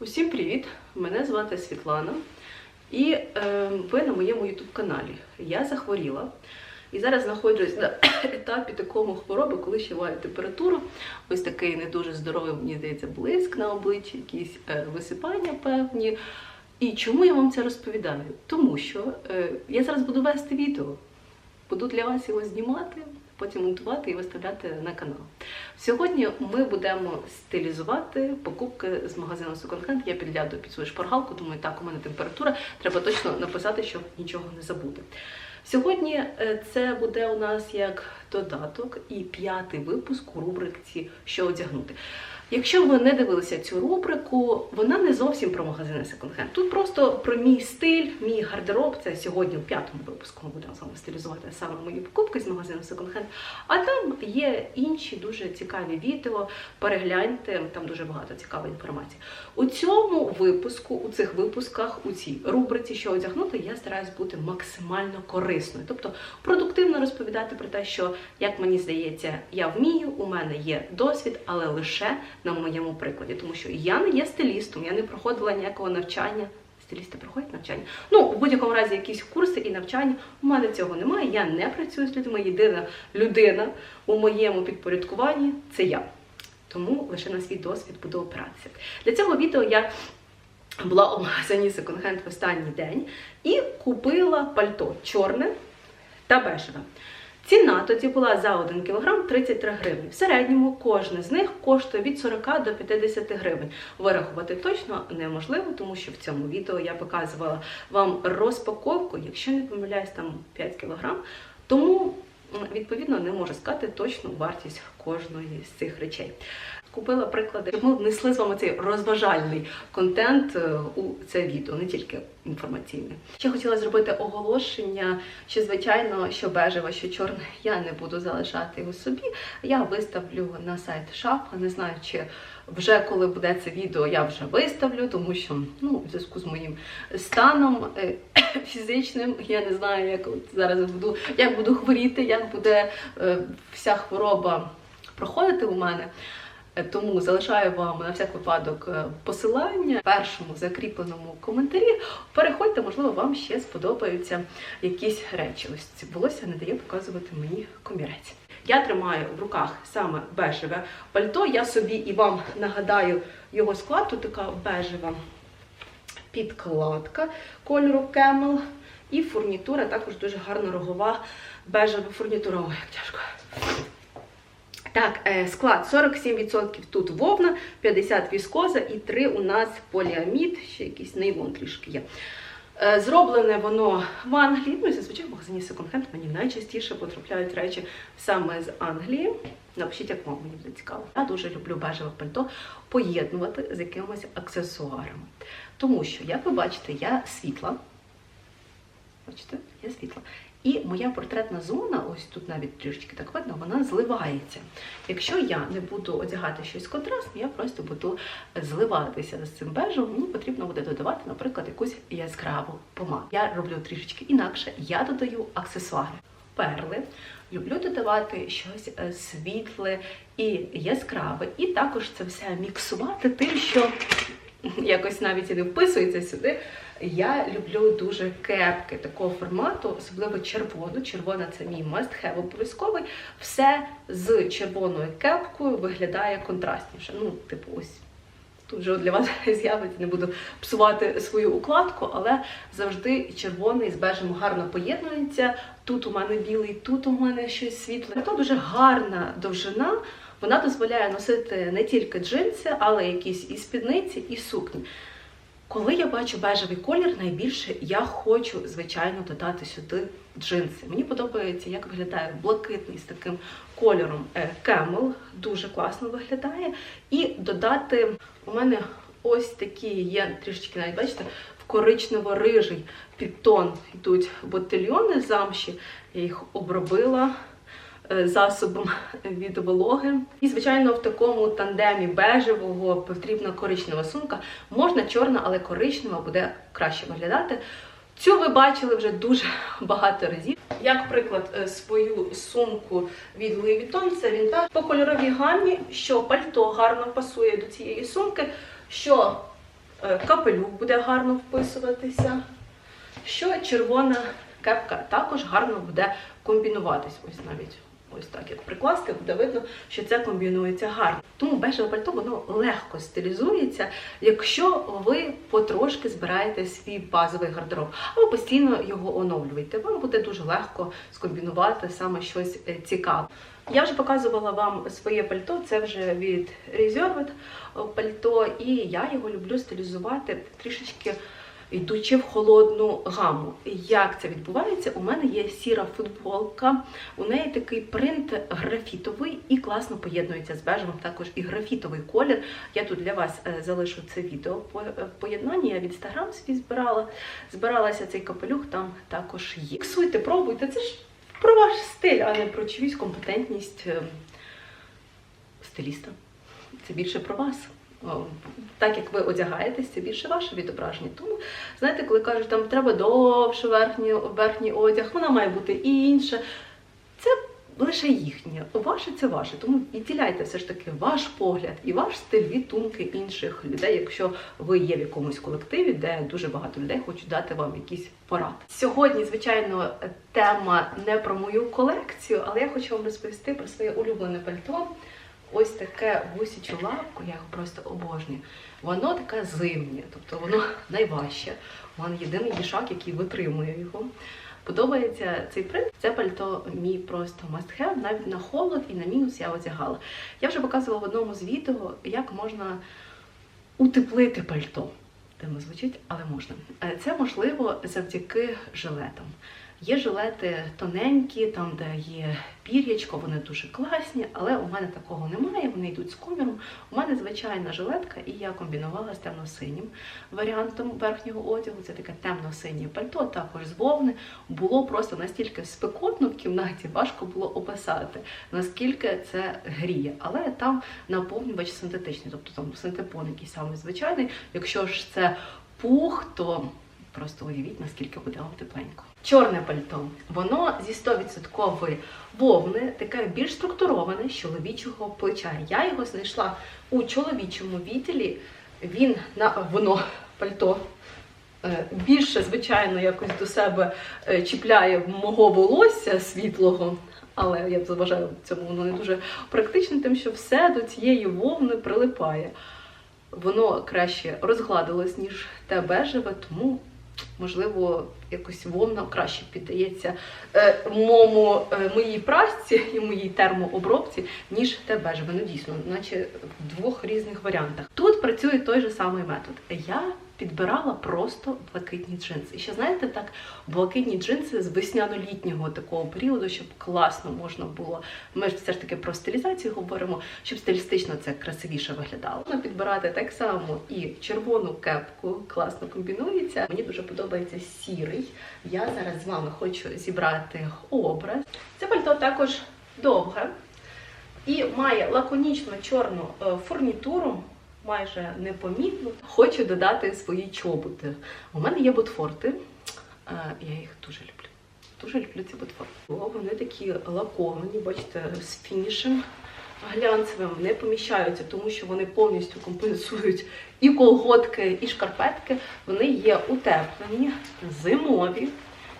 Усім привіт! Мене звати Світлана, і е, ви на моєму youtube каналі. Я захворіла і зараз знаходжусь на етапі такому хвороби, коли ще маю температуру. Ось такий не дуже здоровий, мені здається, блиск на обличчі, якісь е, висипання певні. І чому я вам це розповідаю? Тому що е, я зараз буду вести відео, буду для вас його знімати, потім монтувати і виставляти на канал. Сьогодні ми будемо стилізувати покупки з магазину Hand. Я підгляду під свою шпаргалку, думаю, так, у мене температура, треба точно написати, щоб нічого не забути. Сьогодні е, це буде у нас як додаток і п'ятий випуск у рубриці Що одягнути. Якщо ви не дивилися цю рубрику, вона не зовсім про магазини секонд-хенд. Тут просто про мій стиль, мій гардероб. Це сьогодні у п'ятому випуску ми будемо з вами стилізувати саме мої покупки з магазину секонд-хенд. А там є інші дуже цікаві відео. Перегляньте, там дуже багато цікавої інформації. У цьому випуску, у цих випусках, у цій рубриці, що одягнути, я стараюсь бути максимально корисною. Тобто продуктивно розповідати про те, що, як мені здається, я вмію, у мене є досвід, але лише на моєму прикладі, тому що я не є стилістом, я не проходила ніякого навчання. Стилісти проходять навчання. Ну, в будь-якому разі, якісь курси і навчання. У мене цього немає. Я не працюю з людьми. Єдина людина у моєму підпорядкуванні це я. Тому лише на свій досвід буду опиратися. Для цього відео я була у магазині Hand в останній день і купила пальто чорне та бежеве. Ціна тоді була за 1 кг 33 гривні. В середньому кожне з них коштує від 40 до 50 гривень. Вирахувати точно неможливо, тому що в цьому відео я показувала вам розпаковку, якщо не помиляюсь, там 5 кг. Тому, відповідно, не можу сказати точну вартість кожної з цих речей. Купила приклади, щоб ми внесли з вами цей розважальний контент е, у це відео, не тільки інформаційне. Ще хотіла зробити оголошення, що звичайно, що бежеве, що чорне, я не буду залишати його собі. Я виставлю на сайт шафа. Не знаю, чи вже коли буде це відео, я вже виставлю, тому що ну, в зв'язку з моїм станом е, фізичним, я не знаю, як от зараз буду, як буду хворіти, як буде е, вся хвороба проходити у мене. Е, Тому залишаю вам на всяк випадок е, посилання в першому закріпленому коментарі. Переходьте, можливо, вам ще сподобаються якісь речі. Ось це волосся не дає показувати мені комірець. Я тримаю в руках саме бежеве пальто. Я собі і вам нагадаю його склад. Тут така бежева підкладка кольору Camel. І фурнітура також дуже гарна рогова бежева фурнітура. Ой, як тяжко. Так, е, склад 47% тут вовна, 50 віскоза і 3 у нас поліамід, ще якийсь нейлон трішки є. Е, Зроблене воно в Англії. Ну і зазвичай в магазині Hand мені найчастіше потрапляють речі саме з Англії. Напишіть, як вам мені буде цікаво. Я дуже люблю бежеве пальто поєднувати з якимись аксесуарами. Тому що, як ви бачите, я світла. Бачите, я світла. І моя портретна зона, ось тут навіть трішечки так видно, вона зливається. Якщо я не буду одягати щось контрастне, я просто буду зливатися з цим бежем. Мені потрібно буде додавати, наприклад, якусь яскраву помаду. Я роблю трішечки інакше, я додаю аксесуари. Перли, люблю додавати щось е, світле і яскраве, і також це все міксувати тим, що якось навіть і не вписується сюди. Я люблю дуже кепки такого формату, особливо червону. Червона це мій must-have обов'язковий. Все з червоною кепкою виглядає контрастніше. Ну, типу, ось тут вже для вас з'явиться, не буду псувати свою укладку, але завжди червоний з бежем гарно поєднується. Тут у мене білий, тут у мене щось світле. Це дуже гарна довжина. Вона дозволяє носити не тільки джинси, але якісь і спідниці, і сукні. Коли я бачу бежевий колір, найбільше я хочу, звичайно, додати сюди джинси. Мені подобається, як виглядає блакитний з таким кольором Camel, дуже класно виглядає. І додати у мене ось такі є трішечки, навіть бачите, в коричнево-рижий підтон йдуть ботильйони замші. Я їх обробила е, засобом від вологи. І, звичайно, в такому тандемі бежевого потрібна коричнева сумка. Можна чорна, але коричнева буде краще виглядати. Цю ви бачили вже дуже багато разів. Як приклад, е, свою сумку від Louis Vuitton, це вінтаж по кольоровій гамі, що пальто гарно пасує до цієї сумки, що е, капелюх буде гарно вписуватися, що червона кепка також гарно буде комбінуватись. Ось навіть ось так, як прикласти, буде видно, що це комбінується гарно. Тому бежеве пальто воно легко стилізується, якщо ви потрошки збираєте свій базовий гардероб, або постійно його оновлюєте. Вам буде дуже легко скомбінувати саме щось е, цікаве. Я вже показувала вам своє пальто, це вже від Reserved пальто, і я його люблю стилізувати трішечки йдучи в холодну гаму. Як це відбувається? У мене є сіра футболка, у неї такий принт графітовий і класно поєднується з бежевим, також і графітовий колір. Я тут для вас е, залишу це відео е. Я в інстаграм свій збирала. Збиралася цей капелюх, там також є. Ксуйте, пробуйте, це ж про ваш стиль, а не про чиюсь компетентність е, стиліста. Це більше про вас. О, Так як ви одягаєтесь, це більше ваше відображення. Тому, знаєте, коли кажуть, там треба довше верхній, верхній одяг, вона має бути інша. Це лише їхнє. Ваше це ваше. Тому відділяйте все ж таки ваш погляд і ваш стиль від думки інших людей, якщо ви є в якомусь колективі, де дуже багато людей хочуть дати вам якісь поради. Сьогодні, звичайно, тема не про мою колекцію, але я хочу вам розповісти про своє улюблене пальто. Ось таке гусячу лапку, я його просто обожнюю. Воно таке зимнє, тобто воно найважче. Мене єдиний їшак, який витримує його. Подобається цей принт. Це пальто мій просто must have, навіть на холод і на мінус я одягала. Я вже показувала в одному з відео, як можна утеплити пальто. Дивно звучить, але можна. Е, Це можливо завдяки жилетам. Є жилети тоненькі, там, де є пір'ячко, вони дуже класні, але у мене такого немає, вони йдуть з коміром. У мене звичайна жилетка, і я комбінувала з темно-синім варіантом верхнього одягу. Це таке темно-синє пальто, також з вовни. Було просто настільки спекотно в кімнаті, важко було описати, наскільки це гріє. Але там наповнювач синтетичний, тобто там синтепон якийсь самий звичайний. Якщо ж це пух, то просто уявіть, наскільки буде вам тепленько. Чорне пальто, воно зі 100% вовни, таке більш структуроване з чоловічого плеча. Я його знайшла у чоловічому відділі. Він на воно пальто е, більше, звичайно, якось до себе е, чіпляє мого волосся світлого. Але я вважаю, цьому воно не дуже практично, тим, що все до цієї вовни прилипає. Воно краще розгладилось, ніж те бежеве, тому можливо, якось вовна краще піддається е, моєму, е, моїй прасці і моїй термообробці, ніж тебе ж. Воно дійсно, наче в двох різних варіантах. Тут працює той же самий метод. Я підбирала просто блакитні джинси. І ще знаєте, так блакитні джинси з весняно-літнього такого періоду, щоб класно можна було. Ми ж все ж таки про стилізацію говоримо, щоб стилістично це красивіше виглядало. Можна підбирати так само і червону кепку, класно комбінується. Мені дуже подобається сірий. Я зараз з вами хочу зібрати образ. Це пальто також довге і має лаконічно чорну е, фурнітуру. Майже непомітно. Хочу додати свої чоботи. У мене є ботфорти. е, Я їх дуже люблю. Дуже люблю ці ботфорти. Вони такі лаковані, бачите, з фінішем глянцевим не поміщаються, тому що вони повністю компенсують і колготки, і шкарпетки. Вони є утеплені, зимові,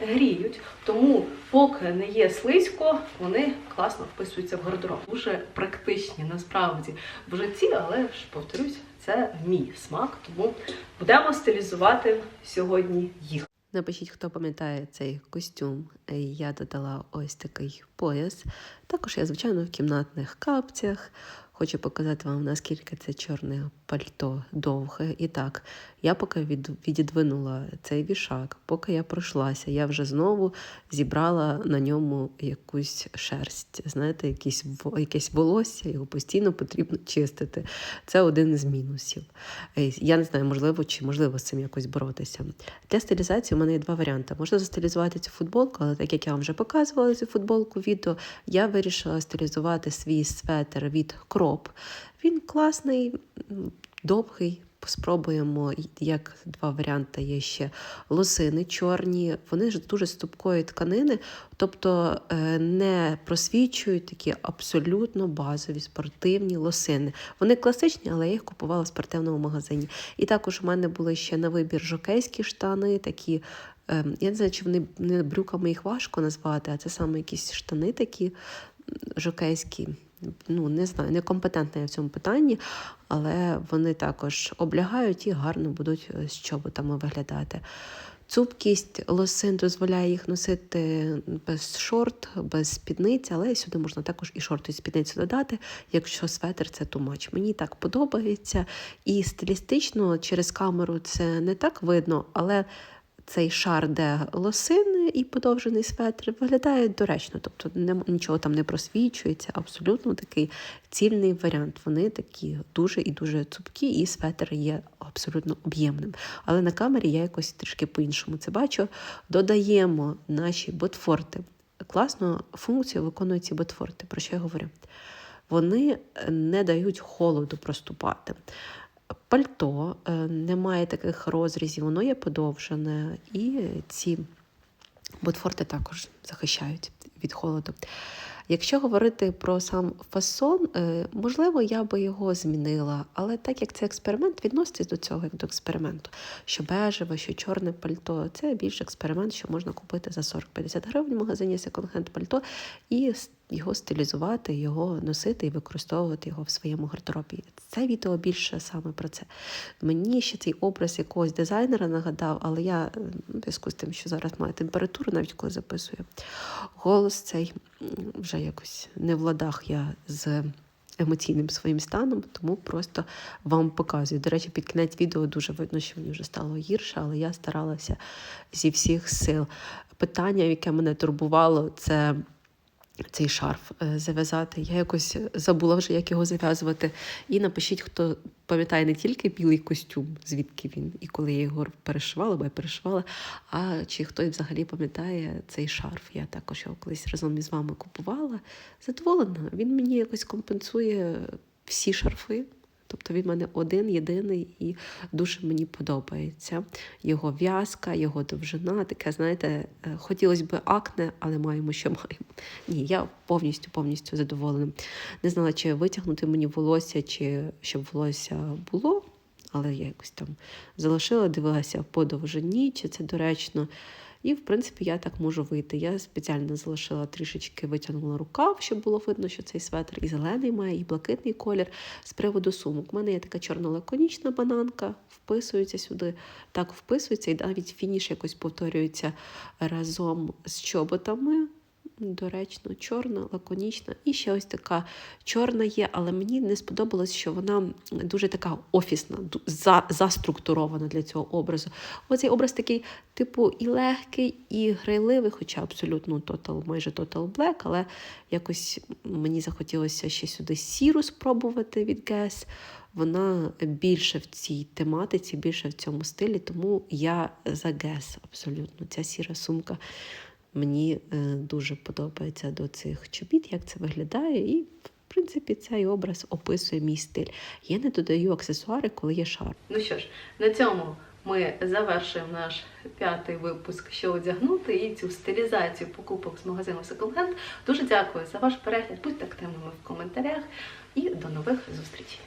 гріють. Тому, поки не є слизько, вони класно вписуються в гардероб. Дуже практичні насправді в житті, але ж повторюсь, це мій смак. Тому будемо стилізувати сьогодні їх. Напишіть, хто пам'ятає цей костюм. Я додала ось такий пояс. Також я, звичайно, в кімнатних капцях. Хочу показати вам, наскільки це чорне пальто довге. І так, я поки від, відідвинула цей вішак, поки я пройшлася, я вже знову зібрала на ньому якусь шерсть. Знаєте, якісь, якесь волосся, його постійно потрібно чистити. Це один з мінусів. Е, Я не знаю, можливо, чи можливо з цим якось боротися. Для стилізації у мене є два варіанти. Можна застилізувати цю футболку, але так як я вам вже показувала цю футболку відео, я вирішила стилізувати свій светр від Кроп. Він класний, довгий, спробуємо, як два варіанти є ще лосини чорні. Вони ж дуже ступкої тканини, тобто е, не просвічують такі абсолютно базові спортивні лосини. Вони класичні, але я їх купувала в спортивному магазині. І також у мене були ще на вибір жокейські штани, такі. ем, Я не знаю, чи вони не брюками їх важко назвати, а це саме якісь штани такі жокейські. Ну, не знаю, некомпетентна я в цьому питанні, але вони також облягають і гарно будуть е, з чоботами виглядати. Цупкість лосин дозволяє їх носити без шорт, без спідниць, але сюди можна також і шорти і спідницю додати, якщо светр це тумач. Мені так подобається. І стилістично через камеру це не так видно, але цей шар, де лосини і подовжений светр, виглядає доречно, тобто нічого там не просвічується, абсолютно такий цільний варіант. Вони такі дуже і дуже цупкі, і светр є абсолютно об'ємним. Але на камері я якось трішки по-іншому це бачу. Додаємо наші ботфорти. Класну функцію виконують ці ботфорти. Про що я говорю? Вони не дають холоду проступати. Пальто немає не має таких розрізів, воно є подовжене, і ці ботфорти також захищають від холоду. Якщо говорити про сам фасон, е, можливо, я би його змінила, але так як це експеримент, відноситись до цього як до експерименту. Що бежеве, що чорне пальто це більш експеримент, що можна купити за 40-50 гривень в магазині секонд-хенд пальто і його стилізувати, його носити і використовувати його в своєму гардеробі. Це відео більше саме про це. Мені ще цей образ якогось дизайнера нагадав, але я е, в зв'язку з тим, що зараз маю температуру, навіть коли записую, голос цей вже якось не в ладах я з емоційним своїм станом, тому просто вам показую. До речі, під кінець відео дуже видно, що мені вже стало гірше, але я старалася зі всіх сил. Питання, яке мене турбувало, це. Цей шарф е, зав'язати. Я якось забула вже, як його зав'язувати. І напишіть, хто пам'ятає не тільки білий костюм, звідки він, і коли я його перешивала, бо я перешивала, а чи хтось взагалі пам'ятає цей шарф. Я також його колись разом із вами купувала. Задоволена. Він мені якось компенсує всі шарфи. Тобто він в мене один, єдиний і дуже мені подобається. Його в'язка, його довжина, таке, знаєте, е, хотілося б акне, але маємо, що маємо. Ні, я повністю повністю задоволена. Не знала, чи витягнути мені волосся, чи щоб волосся було, але я якось там залишила, дивилася по довжині, чи це доречно. І, в принципі, я так можу вийти. Я спеціально залишила трішечки, витягнула рукав, щоб було видно, що цей светр і зелений має, і блакитний колір. З приводу сумок. У мене є така чорна лаконічна бананка, вписується сюди, так вписується, і навіть фініш якось повторюється разом з чоботами. Доречно, чорна, лаконічна. І ще ось така чорна є, але мені не сподобалось, що вона дуже така офісна, за, заструктурована для цього образу. Оцей образ такий, типу, і легкий, і грайливий, хоча абсолютно total, майже total black, але якось мені захотілося ще сюди сіру спробувати від Guess. Вона більше в цій тематиці, більше в цьому стилі, тому я за Guess абсолютно. Ця сіра сумка мені е, дуже подобається до цих чобіт, як це виглядає, і в принципі цей образ описує мій стиль. Я не додаю аксесуари, коли є шар. Ну що ж, на цьому ми завершуємо наш п'ятий випуск, що одягнути, і цю стилізацію покупок з магазину Second. Дуже дякую за ваш перегляд. Будьте активними в коментарях і до нових зустрічей.